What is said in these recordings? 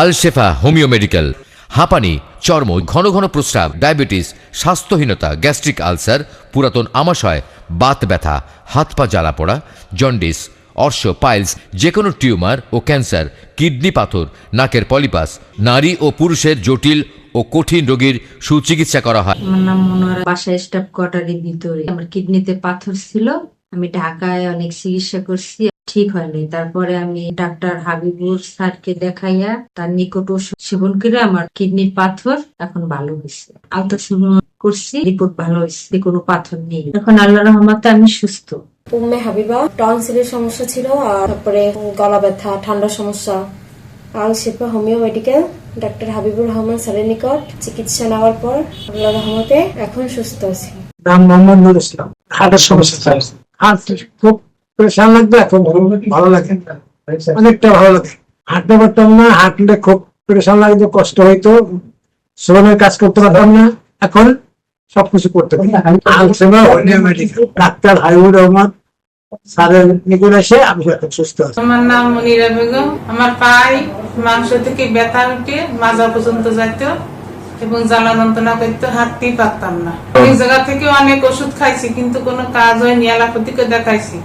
আল Shefa homeo medical হাঁপানি, চর্ম, ঘন ঘন প্রস্রাব, ডায়াবেটিস, স্বাস্থ্যহীনতা, গ্যাস্ট্রিক আলসার, পুরাতন আমাশয়, বাত ব্যথা, হাত পা জ্বালা পোড়া, জন্ডিস, অর্শ, পাইলস যে কোনো টিউমার ও ক্যান্সার, কিডনি পাথর, নাকের পলিপাস, নারী ও পুরুষের জটিল ও কঠিন রোগীর সুচিকিৎসা করা হয়। আমার নাম মনোয়ারা, বাসায় স্টাফ কোয়ার্টারের ভিতরে। আমার কিডনিতে পাথর ছিল। আমি ঢাকায় অনেক চিকিৎসা করছি। ঠিক হয়নি। তারপরে আমি ডাক্তার হাবিবুর স্যারকে দেখাইয়া তার নিকট ওষুধ সেবন করে আমার কিডনির পাথর এখন ভালো হয়েছে আলট্রাসাউন্ড করছি রিপোর্ট ভালো হয়েছে কোনো পাথর নেই। এখন আল্লাহ রহমতে আমি সুস্থ। উম্মে হাবিবা টনসিলের সমস্যা ছিল আর তারপরে গলা ব্যথা ঠান্ডার সমস্যা। Al Shilpa homeo medical doctor Habibur Rahman স্যারের নিকট চিকিৎসা নেওয়ার পর আল্লাহ রহমতে এখন সুস্থ আছি। নাম মোহাম্মদ নুর ইসলাম। হার্টের সমস্যা হার্ট খুব লাগতো এখন ভালো লাগে। অনেকটা ভালো লাগে। হাঁটতে পারতাম না, হাঁটলে খুব লাগতো, কষ্ট হইতো। শ্রমের কাজ করতে পারতাম না। এখন সবকিছু করতে পারি। ডাক্তার রহমান নিকট এসে আমি এখন সুস্থ আছি। আমার নাম মনিরা বেগম। আমার পায়ে মাংস থেকে ব্যথা উঠে মাজা পর্যন্ত যাইত এবং জ্বালা যন্ত্রণা করতে, হাঁটতেই পারতাম না। অনেক জায়গা থেকে অনেক ওষুধ খাইছি, কিন্তু কোনো কাজ হয়নি এলাপতিকে দেখাইছি।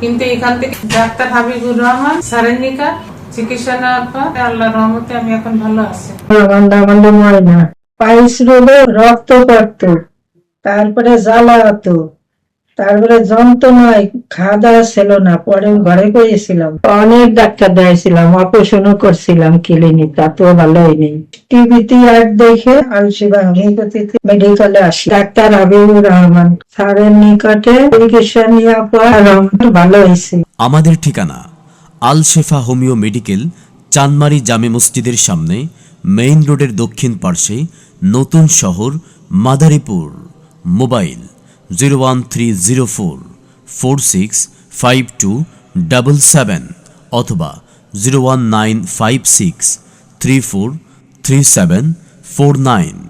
কিন্তু এখান থেকে ডাক্তার হাবিবুর রহমান স্যারের নিকা চিকিৎসা নেওয়ার পর আল্লাহ রহমতে আমি এখন ভালো আছি। ময়না। পাইস রোগে রক্ত পড়তো, তারপরে জ্বালা হতো তারপরে যন্ত্রণায় খাওয়া দাওয়া ছিল না, পরে ঘরে করেছিলাম অনেক ডাক্তার দেখাইছিলাম, অপারেশনও করছিলাম ক্লিনিক, তাতেও ভালো হয়নি। টিভিতে অ্যাড দেখে আলসিবা হোমিওপ্যাথিতে মেডিকেলে আসি। ডাক্তার হাবিবুর রহমান স্যারের নিকটে চিকিৎসা নেওয়ার পর ভালো হয়েছে। আমাদের ঠিকানা আল শেফা হোমিও মেডিকেল, চানমারি জামে মসজিদের সামনে, মেইন রোডের দক্ষিণ পার্শ্বে, নতুন শহর, Madaripur, mobile. Zero one three zero four four six five two double seven অথবা zero one nine five six three four three seven four nine